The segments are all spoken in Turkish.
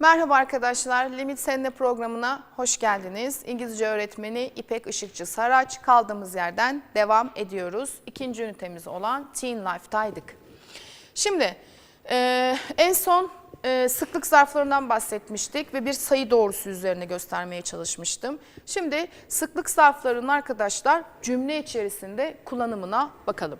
Merhaba arkadaşlar, Limit Seninle programına hoş geldiniz. İngilizce öğretmeni İpek Işıkçı Saraç. Kaldığımız yerden devam ediyoruz. İkinci ünitemiz olan Teen Life'daydık. Şimdi e, en son e, sıklık zarflarından bahsetmiştik ve bir sayı doğrusu üzerine göstermeye çalışmıştım. Şimdi sıklık zarflarının arkadaşlar cümle içerisinde kullanımına bakalım.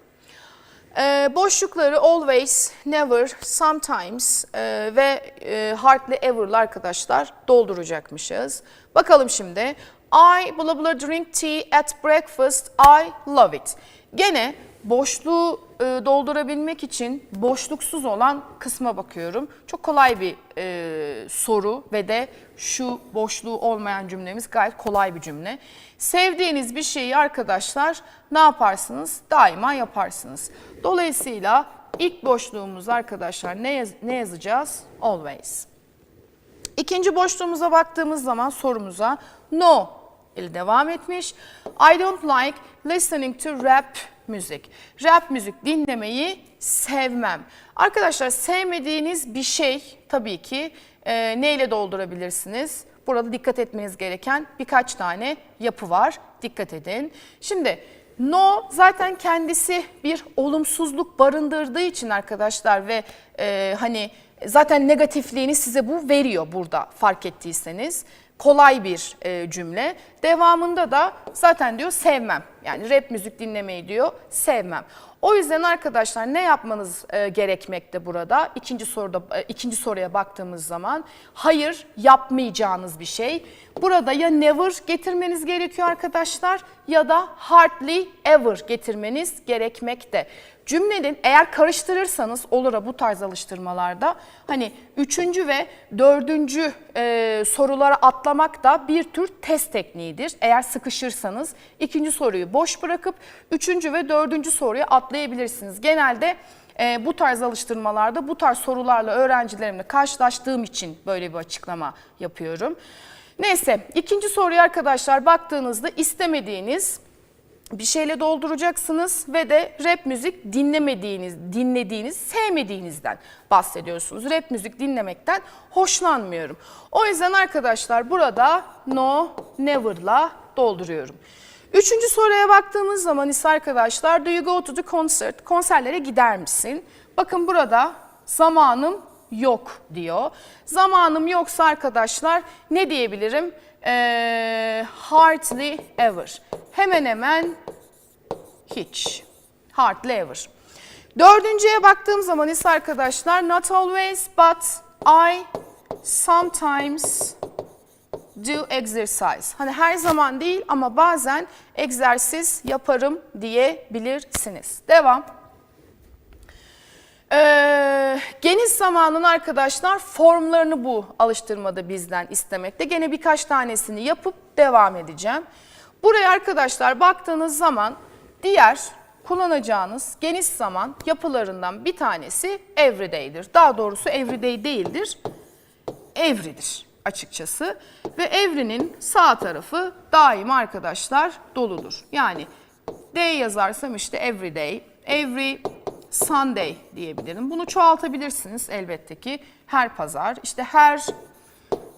Ee, boşlukları always, never, sometimes e, ve e, hardly ever'lı arkadaşlar dolduracakmışız. Bakalım şimdi. I blah blah drink tea at breakfast. I love it. Gene boşluğu e, doldurabilmek için boşluksuz olan kısma bakıyorum. Çok kolay bir e, soru ve de şu boşluğu olmayan cümlemiz gayet kolay bir cümle. Sevdiğiniz bir şeyi arkadaşlar ne yaparsınız? Daima yaparsınız. Dolayısıyla ilk boşluğumuz arkadaşlar ne, yaz- ne yazacağız? Always. İkinci boşluğumuza baktığımız zaman sorumuza no ile devam etmiş. I don't like listening to rap müzik. Rap müzik dinlemeyi sevmem. Arkadaşlar sevmediğiniz bir şey tabii ki e, neyle doldurabilirsiniz? Burada dikkat etmeniz gereken birkaç tane yapı var. Dikkat edin. Şimdi no zaten kendisi bir olumsuzluk barındırdığı için arkadaşlar ve e, hani zaten negatifliğini size bu veriyor burada fark ettiyseniz. Kolay bir e, cümle. Devamında da zaten diyor sevmem. Yani rap müzik dinlemeyi diyor sevmem. O yüzden arkadaşlar ne yapmanız e, gerekmekte burada? İkinci soruda e, ikinci soruya baktığımız zaman hayır yapmayacağınız bir şey. Burada ya never getirmeniz gerekiyor arkadaşlar ya da hardly ever getirmeniz gerekmekte. Cümlenin eğer karıştırırsanız olur bu tarz alıştırmalarda hani üçüncü ve dördüncü e, sorulara atlamak da bir tür test tekniğidir. Eğer sıkışırsanız ikinci soruyu boş bırakıp üçüncü ve dördüncü soruya atlayabilirsiniz. Genelde e, bu tarz alıştırmalarda bu tarz sorularla öğrencilerimle karşılaştığım için böyle bir açıklama yapıyorum. Neyse ikinci soruya arkadaşlar baktığınızda istemediğiniz bir şeyle dolduracaksınız ve de rap müzik dinlemediğiniz, dinlediğiniz, sevmediğinizden bahsediyorsunuz. Rap müzik dinlemekten hoşlanmıyorum. O yüzden arkadaşlar burada no, never'la dolduruyorum. Üçüncü soruya baktığımız zaman ise arkadaşlar do you go to the concert? Konserlere gider misin? Bakın burada zamanım yok diyor. Zamanım yoksa arkadaşlar ne diyebilirim? Ee, hardly ever. Hemen hemen hiç. Hardly ever. Dördüncüye baktığım zaman ise arkadaşlar not always but I sometimes do exercise. Hani her zaman değil ama bazen egzersiz yaparım diyebilirsiniz. Devam. Ee, geniş zamanın arkadaşlar formlarını bu alıştırmada bizden istemekte. Gene birkaç tanesini yapıp devam edeceğim. Buraya arkadaşlar baktığınız zaman diğer kullanacağınız geniş zaman yapılarından bir tanesi everyday'dir. Daha doğrusu everyday değildir, every'dir açıkçası. Ve every'nin sağ tarafı daima arkadaşlar doludur. Yani day yazarsam işte everyday, every Sunday diyebilirim. Bunu çoğaltabilirsiniz elbette ki her pazar, işte her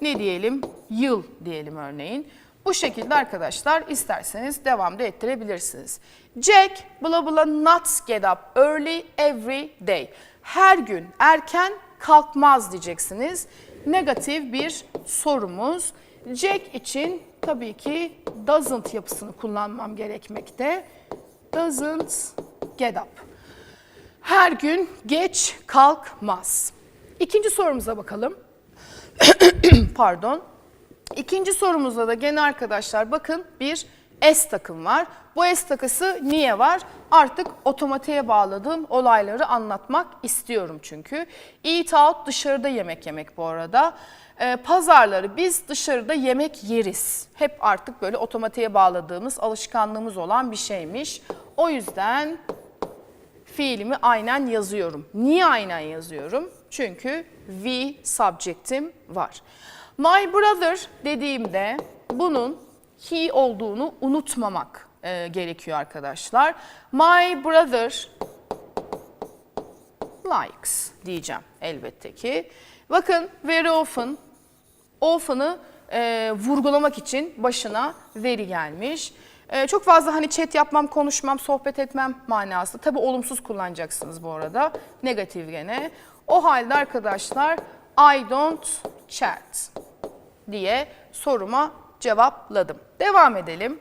ne diyelim yıl diyelim örneğin. Bu şekilde arkadaşlar isterseniz devam da ettirebilirsiniz. Jack bla bla not get up early every day. Her gün erken kalkmaz diyeceksiniz. Negatif bir sorumuz. Jack için tabii ki doesn't yapısını kullanmam gerekmekte. Doesn't get up. Her gün geç kalkmaz. İkinci sorumuza bakalım. Pardon. İkinci sorumuzda da gene arkadaşlar bakın bir S takım var. Bu S takısı niye var? Artık otomatiğe bağladığım olayları anlatmak istiyorum çünkü. Eat out dışarıda yemek yemek bu arada. Ee, pazarları biz dışarıda yemek yeriz. Hep artık böyle otomatiğe bağladığımız alışkanlığımız olan bir şeymiş. O yüzden fiilimi aynen yazıyorum. Niye aynen yazıyorum? Çünkü we subject'im var. My brother dediğimde bunun he olduğunu unutmamak e, gerekiyor arkadaşlar. My brother likes diyeceğim elbette ki. Bakın very often often'ı e, vurgulamak için başına veri gelmiş. E, çok fazla hani chat yapmam, konuşmam, sohbet etmem manası. Tabi olumsuz kullanacaksınız bu arada. Negatif gene. O halde arkadaşlar I don't chat diye soruma cevapladım. Devam edelim.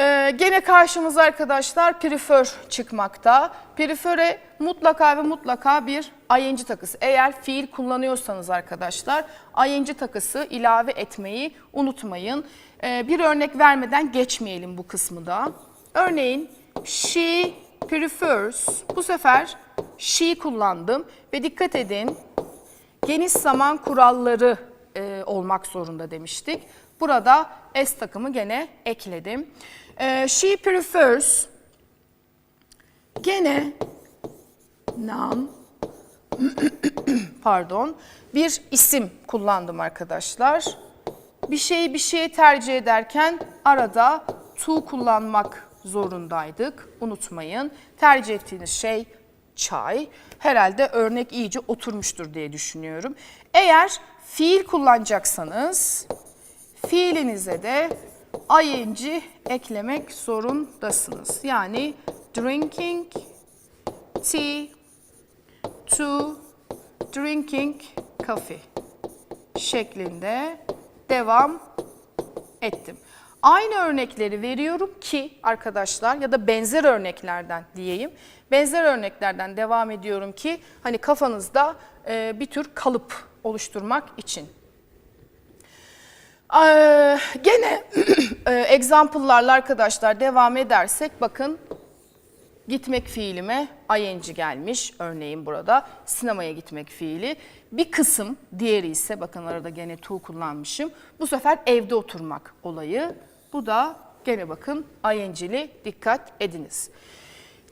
Ee, gene karşımıza arkadaşlar prefer çıkmakta. Prefere mutlaka ve mutlaka bir ing takısı. Eğer fiil kullanıyorsanız arkadaşlar ing takısı ilave etmeyi unutmayın. Ee, bir örnek vermeden geçmeyelim bu kısmı da. Örneğin she prefers. Bu sefer she kullandım ve dikkat edin geniş zaman kuralları e, olmak zorunda demiştik. Burada S takımı gene ekledim. E, she prefers gene noun pardon bir isim kullandım arkadaşlar. Bir şeyi bir şeye tercih ederken arada to kullanmak zorundaydık. Unutmayın. Tercih ettiğiniz şey çay. Herhalde örnek iyice oturmuştur diye düşünüyorum. Eğer fiil kullanacaksanız fiilinize de ing eklemek zorundasınız. Yani drinking tea to drinking coffee şeklinde devam ettim. Aynı örnekleri veriyorum ki arkadaşlar ya da benzer örneklerden diyeyim. Benzer örneklerden devam ediyorum ki hani kafanızda e, bir tür kalıp oluşturmak için. Gene e, example'larla arkadaşlar devam edersek bakın gitmek fiilime ing gelmiş örneğin burada sinemaya gitmek fiili. Bir kısım diğeri ise bakın arada gene to kullanmışım. Bu sefer evde oturmak olayı. Bu da gene bakın ing'li dikkat ediniz.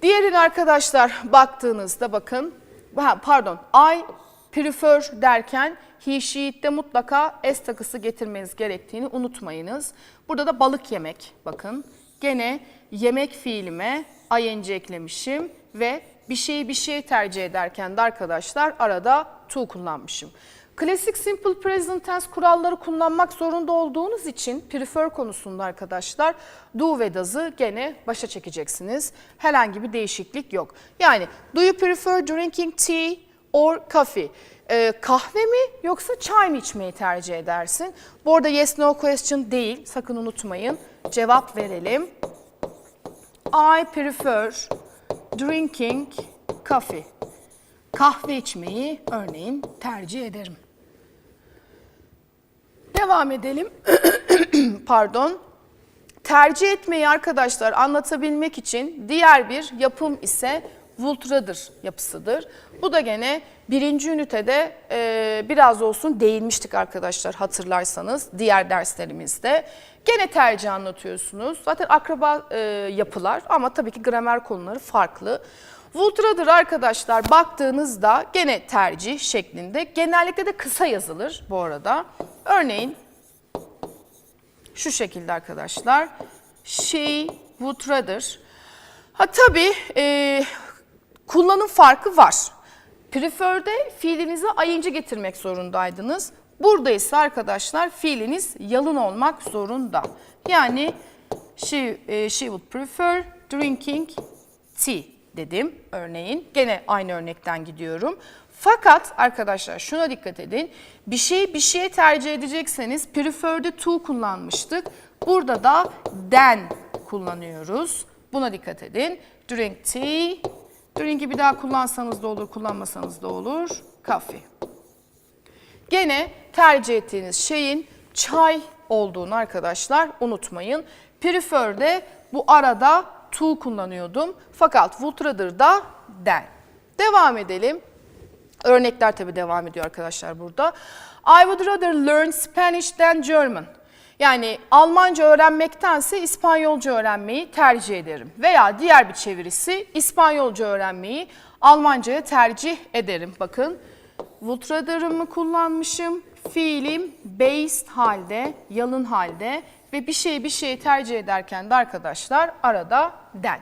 Diğerine arkadaşlar baktığınızda bakın ha, pardon I prefer derken he she'de mutlaka s takısı getirmeniz gerektiğini unutmayınız. Burada da balık yemek bakın. Gene yemek fiilime ing eklemişim ve bir şeyi bir şey tercih ederken de arkadaşlar arada to kullanmışım. Klasik simple present tense kuralları kullanmak zorunda olduğunuz için prefer konusunda arkadaşlar do ve does'ı gene başa çekeceksiniz. Herhangi bir değişiklik yok. Yani do you prefer drinking tea or coffee? Ee, kahve mi yoksa çay mı içmeyi tercih edersin? Bu arada yes no question değil sakın unutmayın. Cevap verelim. I prefer drinking coffee. Kahve içmeyi örneğin tercih ederim. Devam edelim. Pardon. Tercih etmeyi arkadaşlar anlatabilmek için diğer bir yapım ise Vultradır yapısıdır. Bu da gene birinci ünitede e, biraz olsun değinmiştik arkadaşlar hatırlarsanız diğer derslerimizde. Gene tercih anlatıyorsunuz. Zaten akraba e, yapılar ama tabii ki gramer konuları farklı. Vultradır arkadaşlar baktığınızda gene tercih şeklinde. Genellikle de kısa yazılır bu arada. Örneğin şu şekilde arkadaşlar. Would rather. Ha tabii e, kullanım farkı var. Prefer'de fiilinize ing getirmek zorundaydınız. Burada ise arkadaşlar fiiliniz yalın olmak zorunda. Yani she, e, she would prefer drinking tea dedim örneğin. Gene aynı örnekten gidiyorum. Fakat arkadaşlar şuna dikkat edin. Bir şeyi bir şeye tercih edecekseniz prefer'de to kullanmıştık. Burada da than kullanıyoruz. Buna dikkat edin. Drink tea. Drink'i bir daha kullansanız da olur, kullanmasanız da olur. Coffee. Gene tercih ettiğiniz şeyin çay olduğunu arkadaşlar unutmayın. Prefer'de bu arada to kullanıyordum. Fakat would rather'da than. Devam edelim. Örnekler tabii devam ediyor arkadaşlar burada. I would rather learn Spanish than German. Yani Almanca öğrenmektense İspanyolca öğrenmeyi tercih ederim. Veya diğer bir çevirisi İspanyolca öğrenmeyi Almanca'ya tercih ederim. Bakın would rather'ımı kullanmışım. Fiilim based halde, yalın halde ve bir şeyi bir şeyi tercih ederken de arkadaşlar arada den.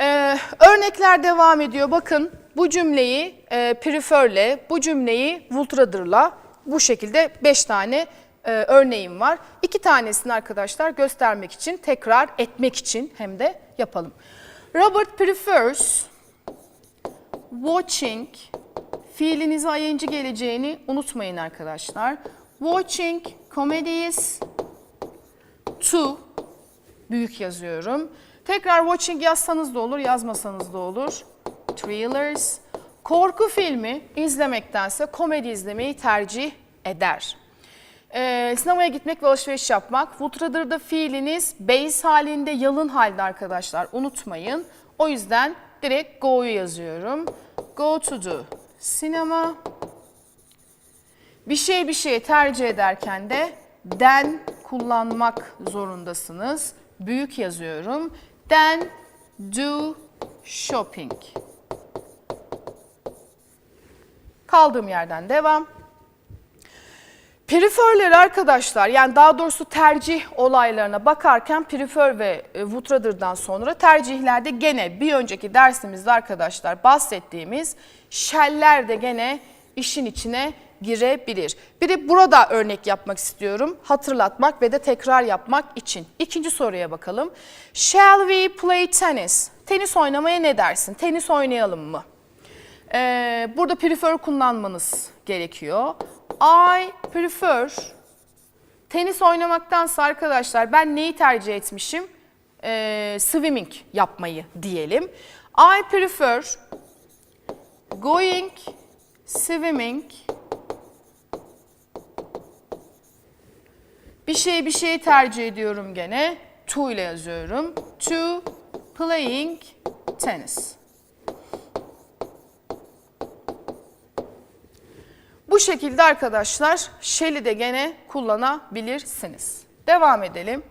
Ee, örnekler devam ediyor. Bakın bu cümleyi e, prefer'le, bu cümleyi would rather'la bu şekilde 5 tane e, örneğim var. İki tanesini arkadaşlar göstermek için, tekrar etmek için hem de yapalım. Robert prefers watching fiilinize ing geleceğini unutmayın arkadaşlar. Watching comedies to büyük yazıyorum. Tekrar watching yazsanız da olur, yazmasanız da olur. Thrillers. Korku filmi izlemektense komedi izlemeyi tercih eder. Ee, sinemaya gitmek ve alışveriş yapmak. Would rather'da fiiliniz base halinde, yalın halde arkadaşlar. Unutmayın. O yüzden direkt go'yu yazıyorum. Go to the cinema. Bir şey bir şeye tercih ederken de den kullanmak zorundasınız. Büyük yazıyorum. Then do shopping. Kaldığım yerden devam. Prefer'leri arkadaşlar yani daha doğrusu tercih olaylarına bakarken prefer ve e, would rather'dan sonra tercihlerde gene bir önceki dersimizde arkadaşlar bahsettiğimiz shall'ler de gene işin içine girebilir. Bir de burada örnek yapmak istiyorum. Hatırlatmak ve de tekrar yapmak için. İkinci soruya bakalım. Shall we play tennis? Tenis oynamaya ne dersin? Tenis oynayalım mı? Ee, burada prefer kullanmanız gerekiyor. I prefer tenis oynamaktansa arkadaşlar ben neyi tercih etmişim? Ee, swimming yapmayı diyelim. I prefer going swimming bir şey bir şey tercih ediyorum gene. To ile yazıyorum. To playing tennis. Bu şekilde arkadaşlar shall'i de gene kullanabilirsiniz. Devam edelim.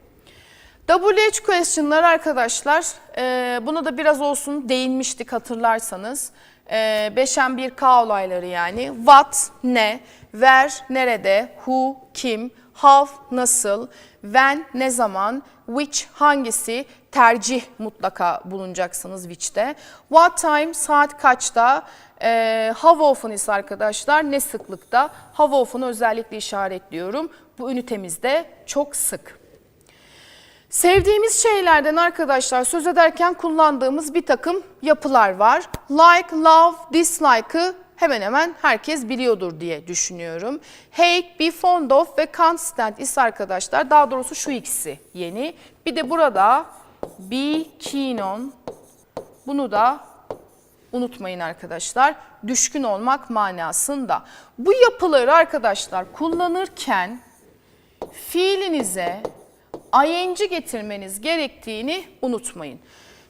WH question'lar arkadaşlar e, buna da biraz olsun değinmiştik hatırlarsanız. E, beşen bir K olayları yani. What, ne, where, nerede, who, kim, how, nasıl, when, ne zaman, which, hangisi, tercih mutlaka bulunacaksınız which'te. What time, saat kaçta, e, how often ise arkadaşlar ne sıklıkta. How often'ı özellikle işaretliyorum. Bu ünitemizde çok sık. Sevdiğimiz şeylerden arkadaşlar söz ederken kullandığımız bir takım yapılar var. Like, love, dislike'ı hemen hemen herkes biliyordur diye düşünüyorum. Fond of ve can't stand ise arkadaşlar daha doğrusu şu ikisi yeni. Bir de burada be keen on bunu da unutmayın arkadaşlar. Düşkün olmak manasında. Bu yapıları arkadaşlar kullanırken fiilinize ing getirmeniz gerektiğini unutmayın.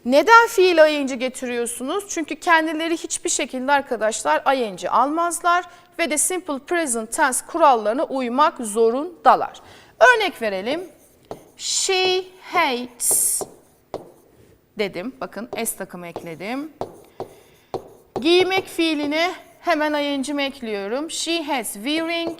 Neden fiil ing getiriyorsunuz? Çünkü kendileri hiçbir şekilde arkadaşlar ing almazlar ve de simple present tense kurallarına uymak zorundalar. Örnek verelim. She hates dedim. Bakın S takımı ekledim. Giymek fiiline hemen ing'imi ekliyorum. She has wearing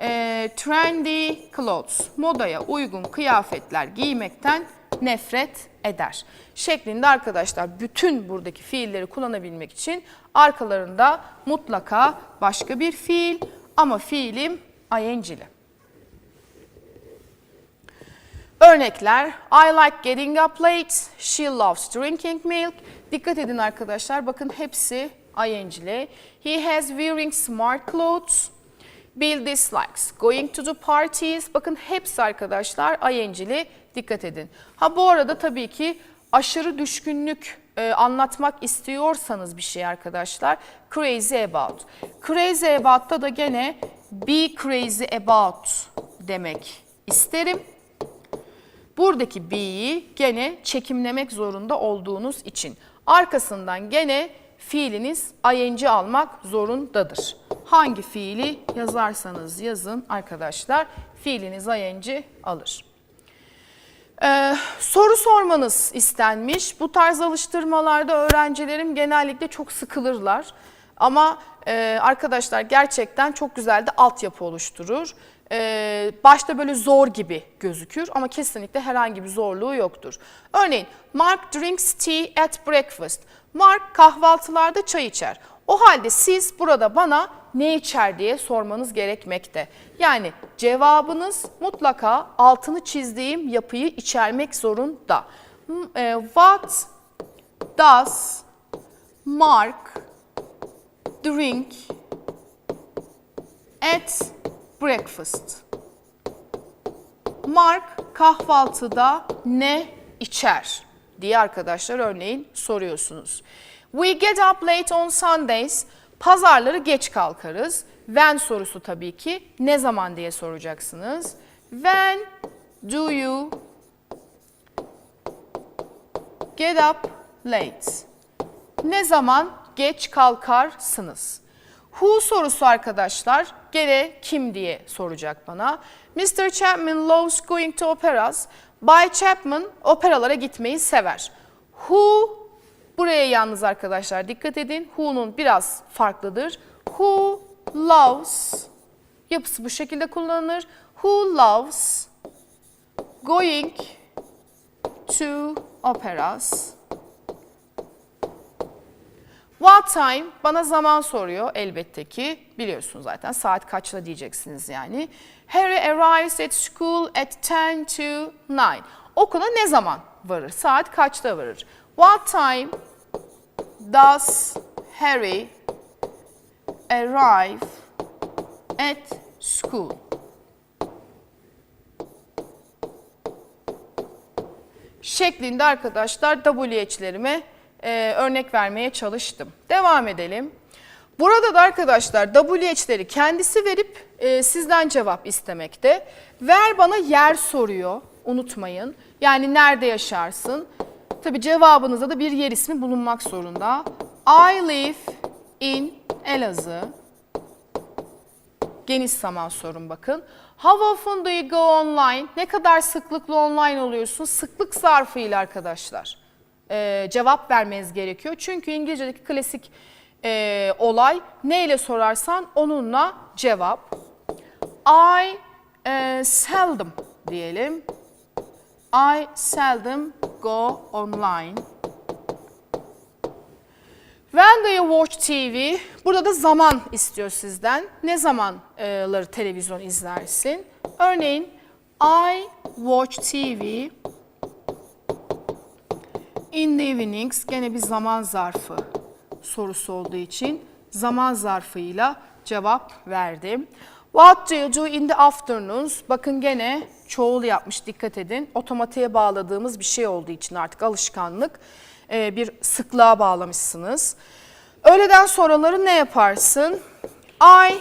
e, trendy clothes. Modaya uygun kıyafetler giymekten nefret eder. Şeklinde arkadaşlar bütün buradaki fiilleri kullanabilmek için arkalarında mutlaka başka bir fiil ama fiilim ing'li. Örnekler I like getting up late, she loves drinking milk. Dikkat edin arkadaşlar bakın hepsi ing'li. He has wearing smart clothes. Bill dislikes going to the parties. Bakın hepsi arkadaşlar ing'li. Dikkat edin. Ha bu arada tabii ki aşırı düşkünlük e, anlatmak istiyorsanız bir şey arkadaşlar. Crazy about. Crazy about'ta da gene be crazy about demek isterim. Buradaki be'yi gene çekimlemek zorunda olduğunuz için. Arkasından gene fiiliniz ing almak zorundadır. Hangi fiili yazarsanız yazın arkadaşlar fiiliniz ing alır. Ee, soru sormanız istenmiş. Bu tarz alıştırmalarda öğrencilerim genellikle çok sıkılırlar. Ama e, arkadaşlar gerçekten çok güzel de altyapı oluşturur. Ee, başta böyle zor gibi gözükür ama kesinlikle herhangi bir zorluğu yoktur. Örneğin Mark drinks tea at breakfast. Mark kahvaltılarda çay içer. O halde siz burada bana ne içer diye sormanız gerekmekte. Yani cevabınız mutlaka altını çizdiğim yapıyı içermek zorunda. E, What does Mark drink at breakfast? Mark kahvaltıda ne içer diye arkadaşlar örneğin soruyorsunuz. We get up late on Sundays. Pazarları geç kalkarız. When sorusu tabii ki ne zaman diye soracaksınız. When do you get up late? Ne zaman geç kalkarsınız? Who sorusu arkadaşlar gene kim diye soracak bana. Mr. Chapman loves going to operas. Bay Chapman operalara gitmeyi sever. Who buraya yalnız arkadaşlar dikkat edin. Who'nun biraz farklıdır. Who loves yapısı bu şekilde kullanılır. Who loves going to operas? What time bana zaman soruyor elbette ki. Biliyorsunuz zaten saat kaçta diyeceksiniz yani. Harry arrives at school at 10 to 9. Okula ne zaman varır? Saat kaçta varır? What time does Harry arrive at school? şeklinde arkadaşlar WH'lerime e, örnek vermeye çalıştım. Devam edelim. Burada da arkadaşlar WH'leri kendisi verip e, sizden cevap istemekte. Ver bana yer soruyor unutmayın. Yani nerede yaşarsın? Tabi cevabınızda da bir yer ismi bulunmak zorunda. I live in Elazığ. Geniş zaman sorun bakın. How often do you go online? Ne kadar sıklıkla online oluyorsun? Sıklık zarfıyla arkadaşlar. Ee, cevap vermeniz gerekiyor. Çünkü İngilizce'deki klasik e, olay ne ile sorarsan onunla cevap. I e, seldom diyelim. I seldom go online. When do you watch TV? Burada da zaman istiyor sizden. Ne zamanları televizyon izlersin? Örneğin I watch TV in the evenings. Gene bir zaman zarfı sorusu olduğu için zaman zarfıyla cevap verdim. What do you do in the afternoons? Bakın gene çoğul yapmış dikkat edin. Otomatiğe bağladığımız bir şey olduğu için artık alışkanlık e, bir sıklığa bağlamışsınız. Öğleden sonraları ne yaparsın? I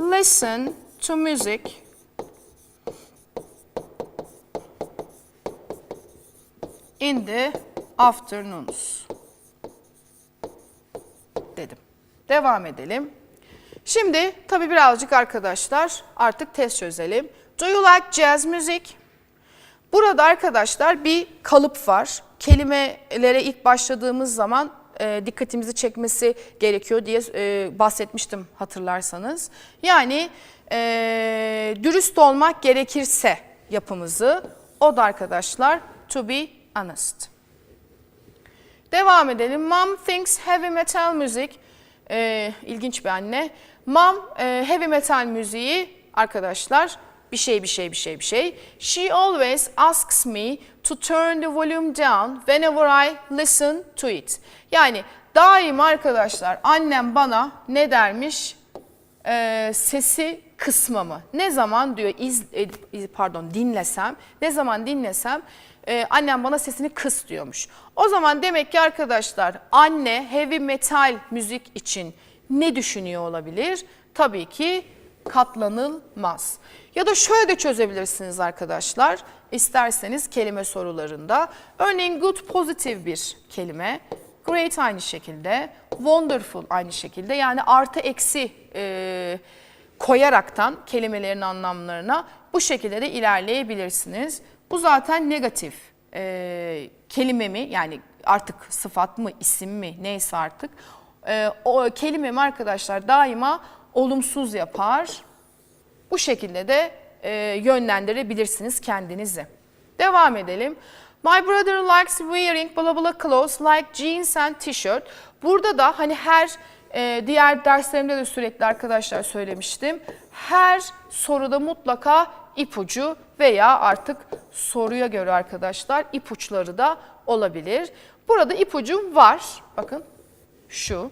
listen to music. In the afternoons. Dedim. Devam edelim. Şimdi tabii birazcık arkadaşlar artık test çözelim. Do you like jazz music? Burada arkadaşlar bir kalıp var. Kelimelere ilk başladığımız zaman e, dikkatimizi çekmesi gerekiyor diye e, bahsetmiştim hatırlarsanız. Yani e, dürüst olmak gerekirse yapımızı o da arkadaşlar to be honest. Devam edelim. Mom thinks heavy metal music. E, ilginç bir anne. Mom e, heavy metal müziği arkadaşlar bir şey bir şey bir şey bir şey. She always asks me to turn the volume down whenever I listen to it. Yani daim arkadaşlar annem bana ne dermiş? Ee, sesi kısmamı. Ne zaman diyor iz, e, pardon dinlesem, ne zaman dinlesem e, annem bana sesini kıs diyormuş. O zaman demek ki arkadaşlar anne heavy metal müzik için ne düşünüyor olabilir? Tabii ki katlanılmaz. Ya da şöyle de çözebilirsiniz arkadaşlar. İsterseniz kelime sorularında. Örneğin good pozitif bir kelime. Great aynı şekilde. Wonderful aynı şekilde. Yani artı eksi e, koyaraktan kelimelerin anlamlarına bu şekilde de ilerleyebilirsiniz. Bu zaten negatif e, kelime mi yani artık sıfat mı isim mi neyse artık e, o kelimemi arkadaşlar daima olumsuz yapar. Bu şekilde de e, yönlendirebilirsiniz kendinizi. Devam edelim. My brother likes wearing blah blah clothes like jeans and t-shirt. Burada da hani her e, diğer derslerimde de sürekli arkadaşlar söylemiştim. Her soruda mutlaka ipucu veya artık soruya göre arkadaşlar ipuçları da olabilir. Burada ipucum var. Bakın şu.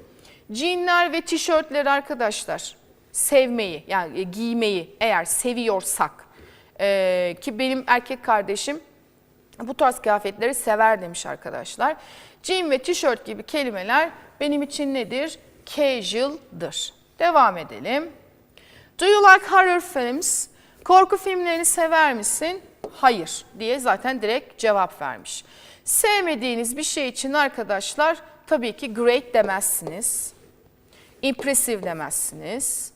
Jeanler ve tişörtleri arkadaşlar sevmeyi yani e, giymeyi eğer seviyorsak e, ki benim erkek kardeşim bu tarz kıyafetleri sever demiş arkadaşlar. Jean ve tişört gibi kelimeler benim için nedir? Casual'dır. Devam edelim. Do you like horror films? Korku filmlerini sever misin? Hayır diye zaten direkt cevap vermiş. Sevmediğiniz bir şey için arkadaşlar tabii ki great demezsiniz. Impressive demezsiniz.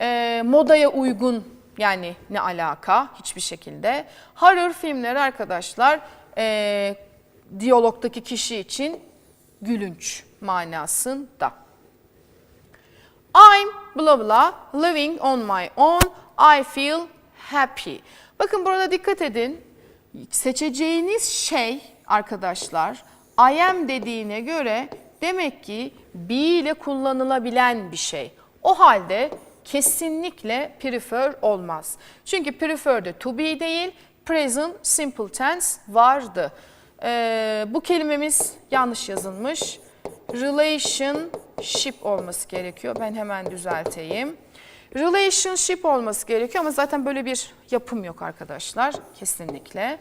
Ee, modaya uygun yani ne alaka hiçbir şekilde. Horror filmleri arkadaşlar ee, diyalogdaki kişi için gülünç manasında. I'm blah blah living on my own. I feel happy. Bakın burada dikkat edin. Seçeceğiniz şey arkadaşlar I am dediğine göre demek ki be ile kullanılabilen bir şey. O halde kesinlikle prefer olmaz. Çünkü prefer de to be değil, present simple tense vardı. Ee, bu kelimemiz yanlış yazılmış. Relationship olması gerekiyor. Ben hemen düzelteyim. Relationship olması gerekiyor ama zaten böyle bir yapım yok arkadaşlar. Kesinlikle.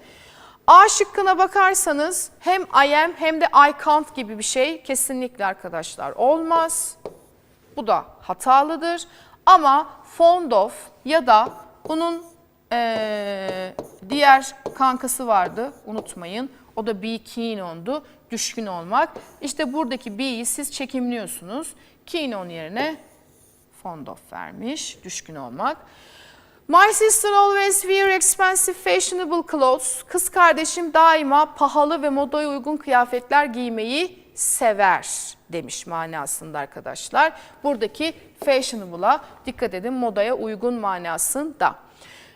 A şıkkına bakarsanız hem I am hem de I can't gibi bir şey kesinlikle arkadaşlar olmaz. Bu da hatalıdır. Ama fond of ya da bunun eee, diğer kankası vardı unutmayın. O da be keen on'du. Düşkün olmak. İşte buradaki be'yi siz çekimliyorsunuz. Keen on yerine fond of vermiş. Düşkün olmak. My sister always wear expensive fashionable clothes. Kız kardeşim daima pahalı ve modaya uygun kıyafetler giymeyi sever demiş manasında arkadaşlar. Buradaki fashionable'a dikkat edin modaya uygun manasında.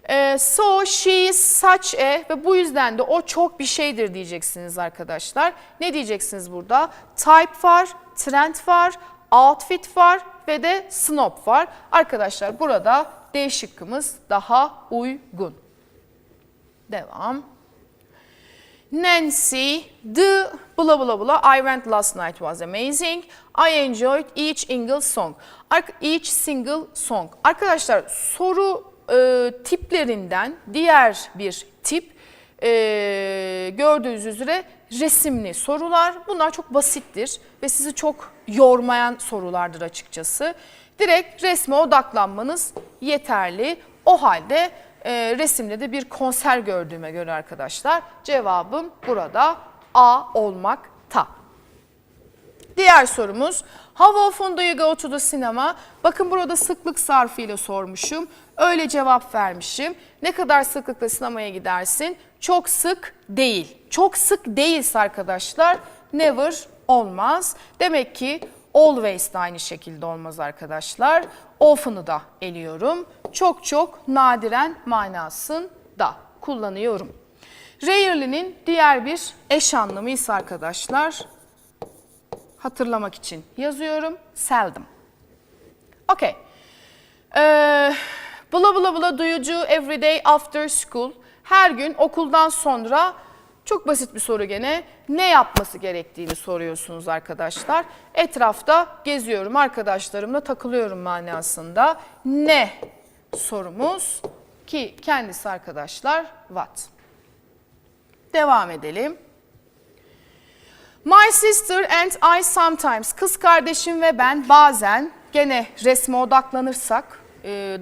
Ee, so she is such a ve bu yüzden de o çok bir şeydir diyeceksiniz arkadaşlar. Ne diyeceksiniz burada? Type var, trend var, outfit var ve de snob var. Arkadaşlar burada D şıkkımız daha uygun. Devam. Nancy, the blah blah blah, I went last night was amazing. I enjoyed each single song. Each single song. Arkadaşlar soru e, tiplerinden diğer bir tip e, gördüğünüz üzere resimli sorular. Bunlar çok basittir ve sizi çok yormayan sorulardır açıkçası. Direkt resme odaklanmanız yeterli. O halde e, resimde de bir konser gördüğüme göre arkadaşlar cevabım burada A olmakta. Diğer sorumuz How often do you go to the cinema? Bakın burada sıklık sarfıyla sormuşum. Öyle cevap vermişim. Ne kadar sıklıkla sinemaya gidersin? Çok sık değil. Çok sık değilse arkadaşlar never olmaz. Demek ki always de aynı şekilde olmaz arkadaşlar. Often'ı da eliyorum. Çok çok nadiren manasında kullanıyorum. Rarely'nin diğer bir eş anlamı ise arkadaşlar hatırlamak için yazıyorum. Seldom. Okay. Ee, bula bula bula do every day after school? Her gün okuldan sonra çok basit bir soru gene. Ne yapması gerektiğini soruyorsunuz arkadaşlar. Etrafta geziyorum arkadaşlarımla takılıyorum manasında. Ne sorumuz ki kendisi arkadaşlar what. Devam edelim. My sister and I sometimes, kız kardeşim ve ben bazen gene resme odaklanırsak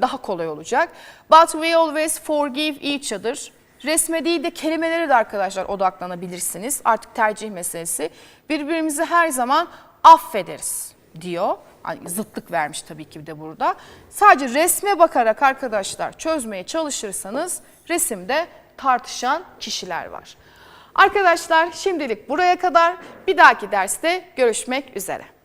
daha kolay olacak. But we always forgive each other. Resme değil de kelimelere de arkadaşlar odaklanabilirsiniz. Artık tercih meselesi. Birbirimizi her zaman affederiz diyor. Yani zıtlık vermiş tabii ki de burada. Sadece resme bakarak arkadaşlar çözmeye çalışırsanız resimde tartışan kişiler var. Arkadaşlar şimdilik buraya kadar bir dahaki derste görüşmek üzere.